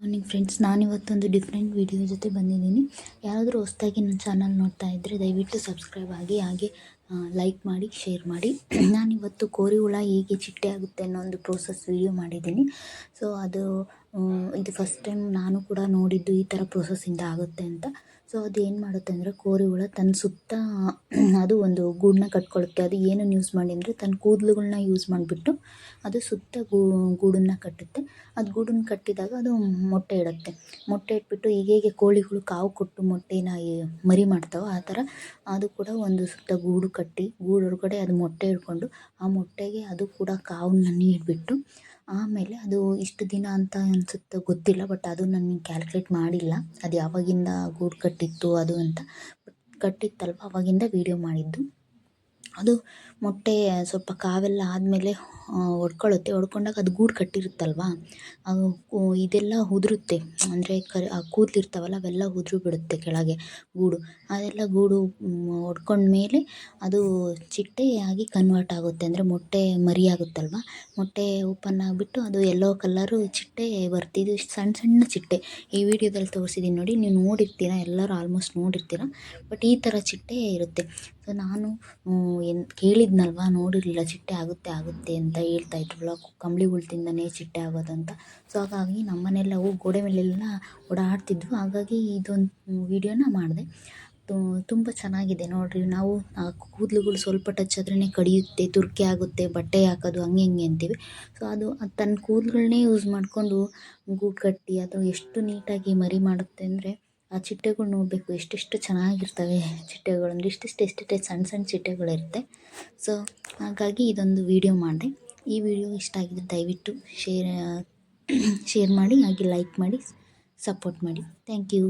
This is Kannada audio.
ಮಾರ್ನಿಂಗ್ ಫ್ರೆಂಡ್ಸ್ ನಾನಿವತ್ತೊಂದು ಡಿಫ್ರೆಂಟ್ ವಿಡಿಯೋ ಜೊತೆ ಬಂದಿದ್ದೀನಿ. ಯಾರಾದರೂ ಹೊಸ್ದಾಗಿ ನನ್ನ ಚಾನಲ್ ನೋಡ್ತಾ ಇದ್ದರೆ ದಯವಿಟ್ಟು ಸಬ್ಸ್ಕ್ರೈಬ್ ಆಗಿ, ಹಾಗೆ ಲೈಕ್ ಮಾಡಿ ಶೇರ್ ಮಾಡಿ. ನಾನಿವತ್ತು ಕೋರಿ ಹುಳ ಹೇಗೆ ಚಿಟ್ಟೆ ಆಗುತ್ತೆ ಅನ್ನೋ ಒಂದು ಪ್ರೋಸೆಸ್ ವಿಡಿಯೋ ಮಾಡಿದ್ದೀನಿ. ಸೊ ಅದು ಇದು ಫಸ್ಟ್ ಟೈಮ್ ನಾನು ಕೂಡ ನೋಡಿದ್ದು ಈ ಥರ ಪ್ರೋಸೆಸ್ಸಿಂದ ಆಗುತ್ತೆ ಅಂತ. ಸೊ ಅದು ಏನು ಮಾಡುತ್ತೆ ಅಂದರೆ ಕೋರಿ ಹುಳ ತನ್ನ ಸುತ್ತ, ಅದು ಒಂದು ಗೂಡನ್ನ ಕಟ್ಕೊಳ್ಳುತ್ತೆ ಅದು ಏನನ್ನು ಯೂಸ್ ಮಾಡಿ ಅಂದರೆ ತನ್ನ ಕೂದಲುಗಳನ್ನ ಯೂಸ್ ಮಾಡಿಬಿಟ್ಟು ಅದು ಸುತ್ತ ಗೂಡನ್ನು ಕಟ್ಟುತ್ತೆ. ಅದು ಗೂಡನ್ನು ಕಟ್ಟಿದಾಗ ಅದು ಮೊಟ್ಟೆ ಇಡುತ್ತೆ. ಮೊಟ್ಟೆ ಇಟ್ಬಿಟ್ಟು ಹೇಗೆ ಕೋಳಿಗಳು ಕಾವು ಕೊಟ್ಟು ಮೊಟ್ಟೆನ ಮರಿ ಮಾಡ್ತಾವೋ ಆ ಥರ ಅದು ಕೂಡ ಒಂದು ಸುತ್ತ ಗೂಡು ಕಟ್ಟಿ ಗೂಡು ಹೊರಗಡೆ ಅದು ಮೊಟ್ಟೆ ಇಟ್ಕೊಂಡು ಆ ಮೊಟ್ಟೆಗೆ ಅದು ಕೂಡ ಕಾವನ್ನ ನೀಡಿಬಿಟ್ಟು ಆಮೇಲೆ ಅದು ಇಷ್ಟು ದಿನ ಅಂತ ಅನಿಸುತ್ತೆ ಗೊತ್ತಿಲ್ಲ ಬಟ್ ಅದು ನನಗೆ ಕ್ಯಾಲ್ಕುಲೇಟ್ ಮಾಡಿಲ್ಲ. ಅದು ಯಾವಾಗಿಂದ ಗೂಡು ಕಟ್ಟಿತ್ತು ಅದು ಅಂತ ಕಟ್ಟಿತ್ತಲ್ವ, ಅವಾಗಿಂದ ವೀಡಿಯೋ ಮಾಡಿದ್ದು. ಅದು ಮೊಟ್ಟೆ ಸ್ವಲ್ಪ ಕಾವೆಲ್ಲ ಆದಮೇಲೆ ಒಡ್ಕೊಳ್ಳುತ್ತೆ ಒಡ್ಕೊಂಡಾಗ ಅದು ಗೂಡು ಕಟ್ಟಿರುತ್ತಲ್ವ? ಇದೆಲ್ಲ ಉದುರುತ್ತೆ. ಅಂದರೆ ಕರಿ, ಆ ಕೂದಲಿರ್ತಾವಲ್ಲ, ಅವೆಲ್ಲ ಉದುರಿ ಬಿಡುತ್ತೆ ಕೆಳಗೆ ಗೂಡು. ಅದೆಲ್ಲ ಗೂಡು ಒಡ್ಕೊಂಡ್ಮೇಲೆ ಅದು ಚಿಟ್ಟೆಯಾಗಿ ಕನ್ವರ್ಟ್ ಆಗುತ್ತೆ. ಅಂದರೆ ಮೊಟ್ಟೆ ಮರಿ ಆಗುತ್ತಲ್ವ ಮೊಟ್ಟೆ ಓಪನ್ ಆಗಿಬಿಟ್ಟು ಅದು ಎಲ್ಲೋ ಕಲ್ಲರು ಚಿಟ್ಟೆ ಬರುತ್ತೆ ಇದು ಸಣ್ಣ ಸಣ್ಣ ಚಿಟ್ಟೆ. ಈ ವಿಡಿಯೋದಲ್ಲಿ ತೋರಿಸಿದ್ದೀನಿ ನೋಡಿ. ನೀವು ನೋಡಿರ್ತೀರ? ಎಲ್ಲರೂ ಆಲ್ಮೋಸ್ಟ್ ನೋಡಿರ್ತೀರ? ಬಟ್ ಈ ಥರ ಚಿಟ್ಟೆ ಇರುತ್ತೆ. ಸೊ ನಾನು ಏನು ಕೇಳಿದ್ನಲ್ವ, ನೋಡಿರಲಿಲ್ಲ, ಚಿಟ್ಟೆ ಆಗುತ್ತೆ ಆಗುತ್ತೆ ಅಂತ ಹೇಳ್ತಾ ಇದ್ರಲ್ಲ ಕಂಬಳಿಗಳು ತಿಂದನೇ ಚಿಟ್ಟೆ ಆಗೋದಂತ ಸೊ ಹಾಗಾಗಿ ನಮ್ಮ ಮನೆಯೆಲ್ಲ ಗೋಡೆ ಮೇಲೆಲ್ಲ ಓಡಾಡ್ತಿದ್ವು ಹಾಗಾಗಿ ಇದೊಂದು ವೀಡಿಯೋನ ಮಾಡಿದೆ. ತುಂಬ ಚೆನ್ನಾಗಿದೆ ನೋಡಿರಿ. ನಾವು ಕೂದಲುಗಳು ಸ್ವಲ್ಪ ಟಚ್ ಆದ್ರೇ ಕಡಿಯುತ್ತೆ, ತುರ್ಕೆ ಆಗುತ್ತೆ, ಬಟ್ಟೆ ಹಾಕೋದು, ಹಂಗೆ ಹಿಂಗೆ ಅಂತೀವಿ. ಸೊ ಅದು ಅದು ತನ್ನ ಕೂದಲುಗಳನ್ನೇ ಯೂಸ್ ಮಾಡಿಕೊಂಡು ಗೂಡು ಕಟ್ಟಿ ಅಥವಾ ಎಷ್ಟು ನೀಟಾಗಿ ಮರಿ ಮಾಡುತ್ತೆ ಅಂದರೆ ಆ ಚಿಟ್ಟೆಗಳು ನೋಡಬೇಕು, ಎಷ್ಟೆಷ್ಟು ಚೆನ್ನಾಗಿರ್ತವೆ ಚಿಟ್ಟೆಗಳು. ಅಂದರೆ ಇಷ್ಟಿಷ್ಟು, ಎಷ್ಟೆಷ್ಟು ಸಣ್ಣ ಸಣ್ಣ ಚಿಟ್ಟೆಗಳಿರುತ್ತೆ. ಸೊ ಹಾಗಾಗಿ ಇದೊಂದು ವೀಡಿಯೋ ಮಾಡಿದೆ. ಈ ವಿಡಿಯೋ ಇಷ್ಟ ಆಗಿದ್ರೆ ದಯವಿಟ್ಟು ಶೇರ್ ಶೇರ್ ಮಾಡಿ, ಹಾಗೆ ಲೈಕ್ ಮಾಡಿ ಸಪೋರ್ಟ್ ಮಾಡಿ. Thank you